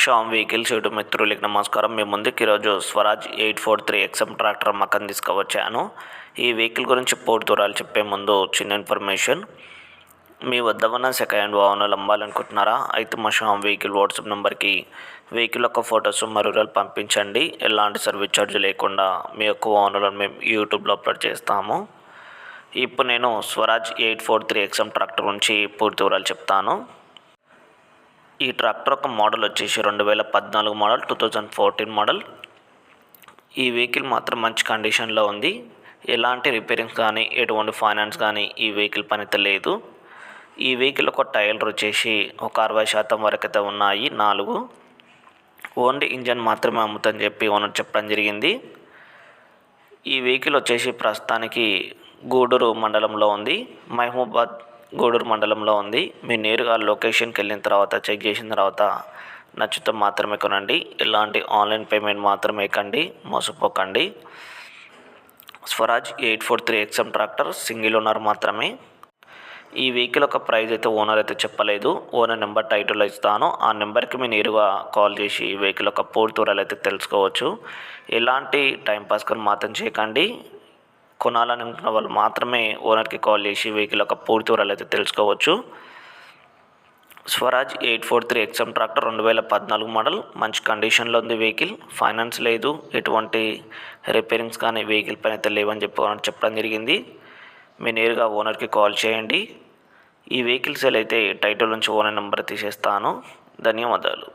Sam vehicles YouTube మిత్రులకి నమస్కారం. మీ ముందుకు ఈరోజు Swaraj eight four three XM tractor మకం తీసుకువచ్చాను ఈ వెహికల్ గురించి పూర్తి చెప్పే ముందు చిన్న ఇన్ఫర్మేషన్. మీ వద్ద ఉన్న సెకండ్ హ్యాండ్ వాహనాలు అమ్మాలనుకుంటున్నారా అయితే మా షామ్ వెహికల్ వాట్సాప్ నెంబర్కి వెహికల్ యొక్క ఫొటోస్ మరూరాలు పంపించండి. ఎలాంటి సర్వీస్ ఛార్జ్ లేకుండా మీ యొక్క వాహనాలను మేము యూట్యూబ్లో అప్లోడ్ చేస్తాము. ఇప్పుడు నేను Swaraj eight four three XM tractor గురించి పూర్తి వివరాలు చెప్తాను. ఈ ట్రాక్టర్ యొక్క మోడల్ వచ్చేసి రెండు వేల పద్నాలుగు model two thousand fourteen model. ఈ వెహికల్ మాత్రం మంచి కండిషన్లో ఉంది. ఎలాంటి రిపేరింగ్స్ కానీ ఎటువంటి ఫైనాన్స్ కానీ ఈ వెహికల్ పనిత లేదు. ఈ వెహికల్ ఒక టైర్లు వచ్చేసి ఒక అరవై శాతం వరకు అయితే ఉన్నాయి నాలుగు. ఓన్లీ ఇంజన్ మాత్రమే అమ్ముతని చెప్పి ఓనర్ చెప్పడం జరిగింది. ఈ వెహికల్ వచ్చేసి ప్రస్తుతానికి గూడూరు మండలంలో ఉంది. మహబూబాద్ గూడూరు మండలంలో ఉంది. మీరు నేరుగా లొకేషన్కి వెళ్ళిన తర్వాత చెక్ చేసిన తర్వాత నచ్చితే మాత్రమే కొనండి. ఎలాంటి ఆన్లైన్ పేమెంట్ మాత్రమే కండి. మోసపోకండి. Swaraj eight four three XM tractor single owner మాత్రమే. ఈ వెహికల్ ఒక ప్రైజ్ అయితే ఓనర్ అయితే చెప్పలేదు. ఓనర్ నెంబర్ టైటిల్లో ఇస్తాను. ఆ నెంబర్కి మీరు నేరుగా కాల్ చేసి ఈ వెహికల్ ఒక పూర్తి అయితే తెలుసుకోవచ్చు. ఎలాంటి టైంపాస్ కొని మాత్రం చేయకండి. కొనాలనుకున్న వాళ్ళు మాత్రమే ఓనర్కి కాల్ చేసి వెహికల్ యొక్క పూర్తి వివరాలు అయితే తెలుసుకోవచ్చు. Swaraj eight four three XM tractor రెండు వేల పద్నాలుగు మోడల్. మంచి కండిషన్లో ఉంది వెహికల్. ఫైనాన్స్ లేదు. ఎటువంటి రిపేరింగ్స్ కానీ వెహికల్ పైన అయితే లేవని చెప్పి చెప్పడం జరిగింది. మీ నేరుగా ఓనర్కి కాల్ చేయండి. ఈ వెహికల్ సేల్ అయితే టైటిల్ నుంచి ఓనర్ నెంబర్ తీసేస్తాను. ధన్యవాదాలు.